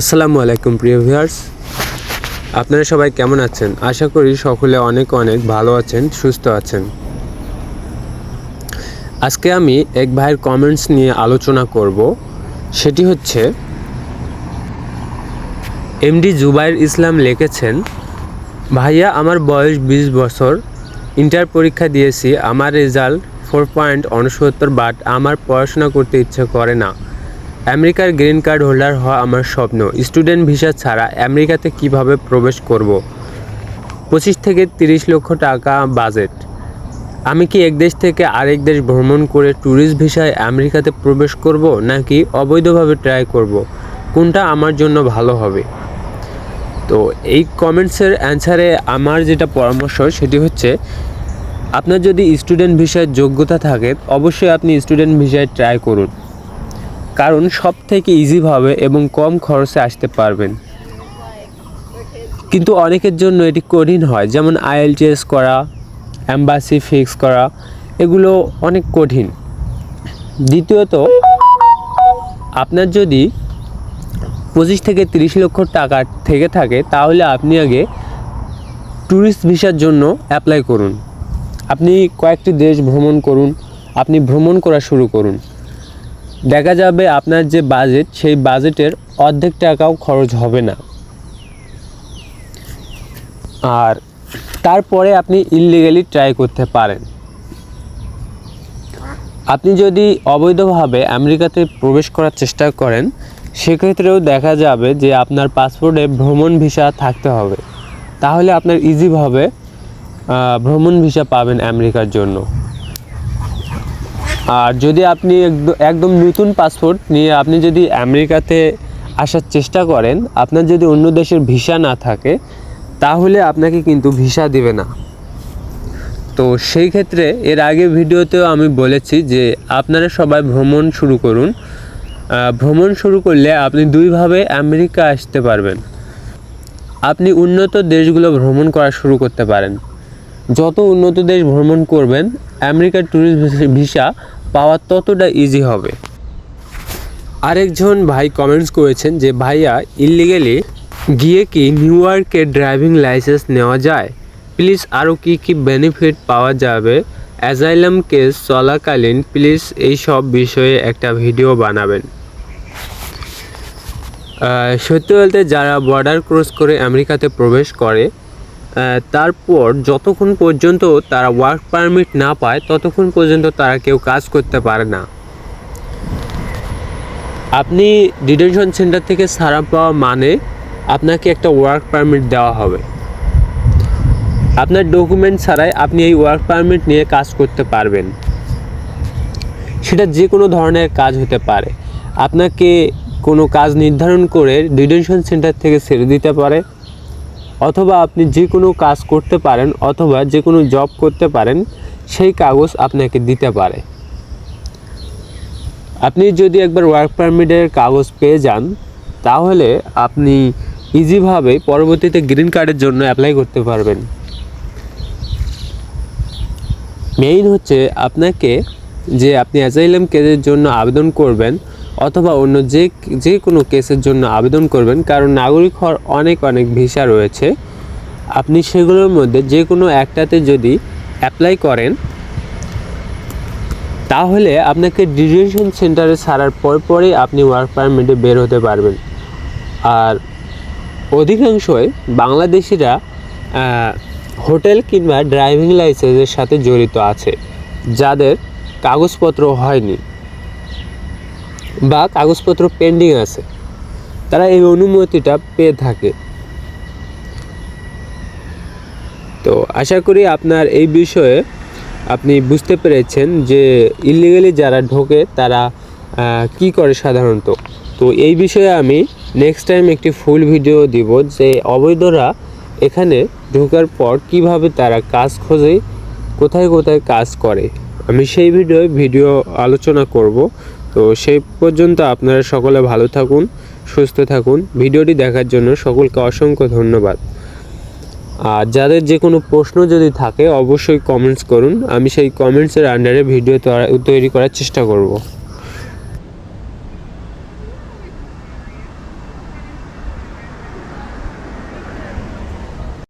আসসালামু আলাইকুম, প্রিয় ভিউয়ার্স। আপনারা সবাই কেমন আছেন? আশা করি সকলে অনেক অনেক ভালো আছেন, সুস্থ আছেন। আজকে আমি এক ভাইয়ের কমেন্টস নিয়ে আলোচনা করব। সেটি হচ্ছে এমডি জুবাইর ইসলাম লিখেছেন, ভাইয়া, আমার বয়স বিশ বছর। ইন্টার পরীক্ষা দিয়েছি। আমার রেজাল্ট ফোর পয়েন্ট উনসত্তর বাট আমার পড়াশোনা করতে ইচ্ছে করে না। আমেরিকার গ্রিন কার্ড হোল্ডার হওয়া আমার স্বপ্ন। স্টুডেন্ট ভিসা ছাড়া আমেরিকাতে কীভাবে প্রবেশ করব? পঁচিশ থেকে তিরিশ লক্ষ টাকা বাজেট। আমি কি এক দেশ থেকে আরেক দেশ ভ্রমণ করে ট্যুরিস্ট ভিসায় আমেরিকাতে প্রবেশ করব, নাকি অবৈধভাবে ট্রাই করব? কোনটা আমার জন্য ভালো হবে? তো এই কমেন্টসের অ্যান্সারে আমার যেটা পরামর্শ সেটি হচ্ছে, আপনার যদি স্টুডেন্ট ভিসায় যোগ্যতা থাকে, অবশ্যই আপনি স্টুডেন্ট ভিসায় ট্রাই করুন। কারণ সব থেকে ইজিভাবে এবং কম খরচে আসতে পারবেন। কিন্তু অনেকের জন্য এটি কঠিন হয়, যেমন আইএলটিএস করা অ্যাম্বাসি ফিক্স করা, এগুলো অনেক কঠিন। দ্বিতীয়ত, আপনার যদি পঁচিশ থেকে তিরিশ লক্ষ টাকা থেকে থাকে, তাহলে আপনি আগে ট্যুরিস্ট ভিসার জন্য অ্যাপ্লাই করুন। আপনি কয়েকটি দেশ ভ্রমণ করুন, আপনি ভ্রমণ করা শুরু করুন। দেখা যাবে আপনার যে বাজেট সেই বাজেটের অর্ধেক টাকাও খরচ হবে না। আর তারপরে আপনি ইললিগালি ট্রাই করতে পারেন। আপনি যদি অবৈধভাবে আমেরিকাতে প্রবেশ করার চেষ্টা করেন, সেক্ষেত্রেও দেখা যাবে যে আপনার পাসপোর্টে ভ্রমণ ভিসা থাকতে হবে। তাহলে আপনার ইজিভাবে ভ্রমণ ভিসা পাবেন আমেরিকার জন্য। আর যদি আপনি একদ- একদম নতুন পাসপোর্ট নিয়ে আপনি যদি আমেরিকাতে আসার চেষ্টা করেন, আপনার যদি অন্য দেশের ভিসা না থাকে, তাহলে আপনাকে কিন্তু ভিসা দিবে না। তো সেই ক্ষেত্রে এর আগে ভিডিওতেও আমি বলেছি যে আপনারা সবাই ভ্রমণ শুরু করুন। ভ্রমণ শুরু করলে আপনি দুইভাবে আমেরিকা আসতে পারবেন। আপনি উন্নত দেশগুলো ভ্রমণ করা শুরু করতে পারেন। যত উন্নত দেশ ভ্রমণ করবেন, আমেরিকার ট্যুরিস্ট ভিসা পাওয়া ততটা ইজি হবে। আরেকজন ভাই কমেন্টস করেছেন যে, ভাইয়া ইলিগেলি গিয়ে কি নিউ ইয়র্কের ড্রাইভিং লাইসেন্স নেওয়া যায়? প্লিজ আরও কি কি বেনিফিট পাওয়া যাবে? অ্যাজাইলাম কেস চলাকালীন প্লিজ এই সব বিষয়ে একটা ভিডিও বানাবেন। সত্যি বলতে যারা বর্ডার ক্রস করে আমেরিকাতে প্রবেশ করে তারপর যতক্ষণ পর্যন্ত তারা ওয়ার্ক পারমিট না পায়, ততক্ষণ পর্যন্ত তারা কেউ কাজ করতে পারে না। আপনি ডিটেনশন সেন্টার থেকে ছাড়া পাওয়া মানে আপনাকে একটা ওয়ার্ক পারমিট দেওয়া হবে। আপনার ডকুমেন্ট ছাড়াই আপনি এই ওয়ার্ক পারমিট নিয়ে কাজ করতে পারবেন। সেটা যে কোনো ধরনের কাজ হতে পারে। আপনাকে কোনো কাজ নির্ধারণ করে ডিটেনশন সেন্টার থেকে ছেড়ে দিতে পারে। অথবা আপনি যে কোনো কাজ করতে পারেন অথবা যে কোনো জব করতে পারেন, সেই কাগজ আপনাকে দিতে পারে। আপনি যদি একবার ওয়ার্ক পারমিটের কাগজ পেয়ে যান, তাহলে আপনি ইজিভাবে পরবর্তীতে গ্রিন কার্ডের জন্য অ্যাপ্লাই করতে পারবেন। মেইন হচ্ছে আপনাকে যে আপনি অ্যাজাইলাম কেসের জন্য আবেদন করবেন অথবা অন্য যে যে কোনো কেসের জন্য আবেদন করবেন, কারণ নাগরিক হওয়ার অনেক অনেক ভিসা রয়েছে। আপনি সেগুলোর মধ্যে যে কোনো একটাতে যদি অ্যাপ্লাই করেন, তাহলে আপনাকে ডিটেনশন সেন্টারে ছাড়ার পর পরেই আপনি ওয়ার্ক পারমিটে বের হতে পারবেন। আর অধিকাংশই বাংলাদেশিরা হোটেল কিংবা ড্রাইভিং লাইসেন্সের সাথে জড়িত আছে, যাদের কাগজপত্র হয়নি। বা কাগজপত্র পেন্ডিং আছে, তারা এই অনুমতিটা পেয়ে থাকে। তো আশা করি আপনার এই বিষয়ে আপনি বুঝতে পেরেছেন যে ইলিগালি যারা ঢোকে, তারা কি করে সাধারণত। তো এই বিষয়ে আমি নেক্সট টাইম একটি ফুল ভিডিও দিব যে অবৈধরা এখানে ঢোকার পর কীভাবে তারা কাজ খোঁজে, কোথায় কোথায় কাজ করে। আমি সেই ভিডিও ভিডিও আলোচনা করব। তো সেই পর্যন্ত আপনারা সকলে ভালো থাকুন, সুস্থ থাকুন। ভিডিওটি দেখার জন্য সকলকে অসংখ্য ধন্যবাদ। আর যাদের যে কোনো প্রশ্ন যদি থাকে, অবশ্যই কমেন্টস করুন। আমি সেই কমেন্টসের আন্ডারে ভিডিও তৈরি করার চেষ্টা করব।